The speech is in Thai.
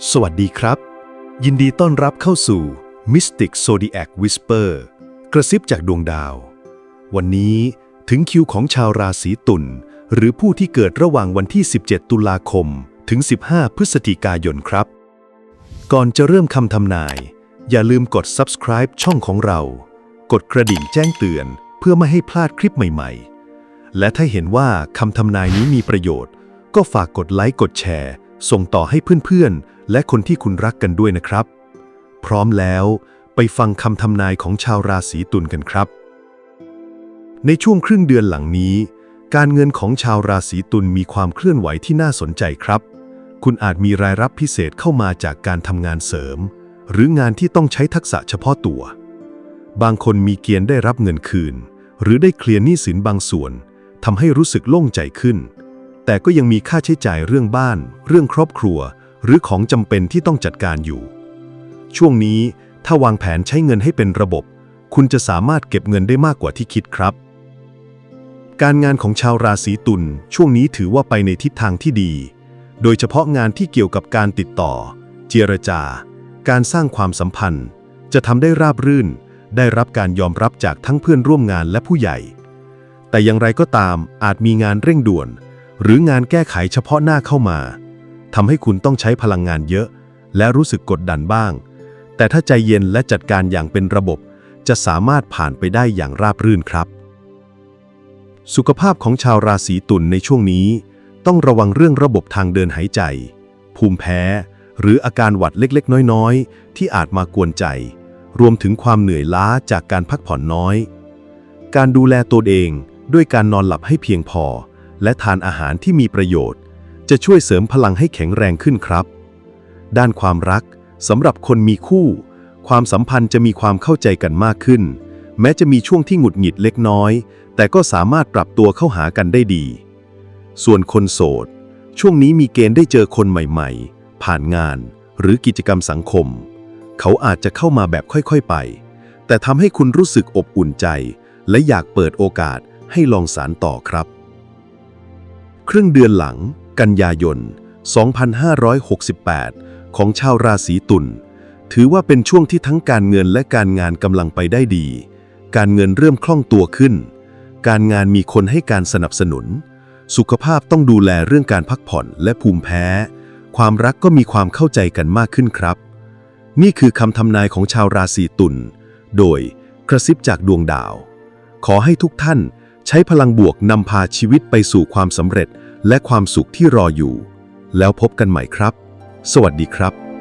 สวัสดีครับ ยินดีต้อนรับเข้าสู่ Mystic Zodiac Whisper กระซิบจากดวงดาว วันนี้ถึงคิวของชาวราศีตุลหรือผู้ที่เกิดระหว่างวันที่ 17 ตุลาคม ถึง 15 พฤศจิกายนครับ ก่อนจะเริ่มคำทำนาย อย่าลืมกด subscribe ช่องของเรา กดกระดิ่งแจ้งเตือนเพื่อไม่ให้พลาดคลิปใหม่ ๆ และถ้าเห็นว่าคำทำนายนี้มีประโยชน์ ก็ฝากกดไลค์กดแชร์ ส่งต่อให้เพื่อนๆ และคนที่คุณรักกันด้วยนะครับ พร้อมแล้วไปฟังคำทำนายของชาวราศีตุลกันครับ ในช่วงครึ่งเดือนหลังนี้ การเงินของชาวราศีตุลมีความเคลื่อนไหวที่น่าสนใจครับ คุณอาจมีรายรับพิเศษเข้ามาจากการทำงานเสริม หรืองานที่ต้องใช้ทักษะเฉพาะตัว บางคนมีเกณฑ์ได้รับเงินคืน หรือได้เคลียร์หนี้สินบางส่วนทำให้รู้สึกโล่งใจขึ้น แต่ก็ยังมีค่าใช้จ่ายเรื่องบ้าน เรื่องครอบครัว หรือของจำเป็นที่ต้องจัดการอยู่ ช่วงนี้ถ้าวางแผนใช้เงินให้เป็นระบบ คุณจะสามารถเก็บเงินได้มากกว่าที่คิดครับ การงานของชาวราศีตุลช่วงนี้ถือว่าไปในทิศทางที่ดี โดยเฉพาะงานที่เกี่ยวกับการติดต่อ เจรจา การสร้างความสัมพันธ์ จะทำได้ราบรื่น ได้รับการยอมรับจากทั้งเพื่อนร่วมงานและผู้ใหญ่ แต่อย่างไรก็ตามอาจมีงานเร่งด่วน หรืองานแก้ไขเฉพาะหน้าเข้ามาทำให้คุณต้องใช้พลังงานเยอะ และรู้สึกกดดันบ้าง แต่ถ้าใจเย็นและจัดการอย่างเป็นระบบ จะสามารถผ่านไปได้อย่างราบรื่นครับ สุขภาพของชาวราศีตุลในช่วงนี้ ต้องระวังเรื่องระบบทางเดินหายใจ ภูมิแพ้ หรืออาการหวัดเล็กๆ น้อยๆ ที่อาจมากวนใจ รวมถึงความเหนื่อยล้าจากการพักผ่อนน้อย การดูแลตัวเองด้วยการนอนหลับให้เพียงพอ และทานอาหารที่มีประโยชน์ จะช่วยเสริมพลังให้แข็งแรงขึ้นครับ ด้านความรักสำหรับคนมีคู่ ความสัมพันธ์จะมีความเข้าใจกันมากขึ้น แม้จะมีช่วงที่หงุดหงิดเล็กน้อย แต่ก็สามารถปรับตัวเข้าหากันได้ดี ส่วนคนโสด ช่วงนี้มีเกณฑ์ได้เจอคนใหม่ๆ ผ่านงาน หรือกิจกรรมสังคม เขาอาจจะเข้ามาแบบค่อยๆไป แต่ทำให้คุณรู้สึกอบอุ่นใจ และอยากเปิดโอกาสให้ลองสารต่อครับ ครึ่งเดือนหลัง กันยายน 2568 ของชาวราศีตุลถือว่าเป็นช่วงที่ทั้งการเงินและการงานกำลังไปได้ดี การเงินเริ่มคล่องตัวขึ้น การงานมีคนให้การสนับสนุน สุขภาพต้องดูแลเรื่องการพักผ่อนและภูมิแพ้ ความรักก็มีความเข้าใจกันมากขึ้นครับ นี่คือคำทำนายของชาวราศีตุล โดยกระซิบจากดวงดาว ขอให้ทุกท่าน ใช้พลังบวกนำพาชีวิตไปสู่ความสำเร็จและความสุขที่รออยู่ แล้วพบกันใหม่ครับ สวัสดีครับ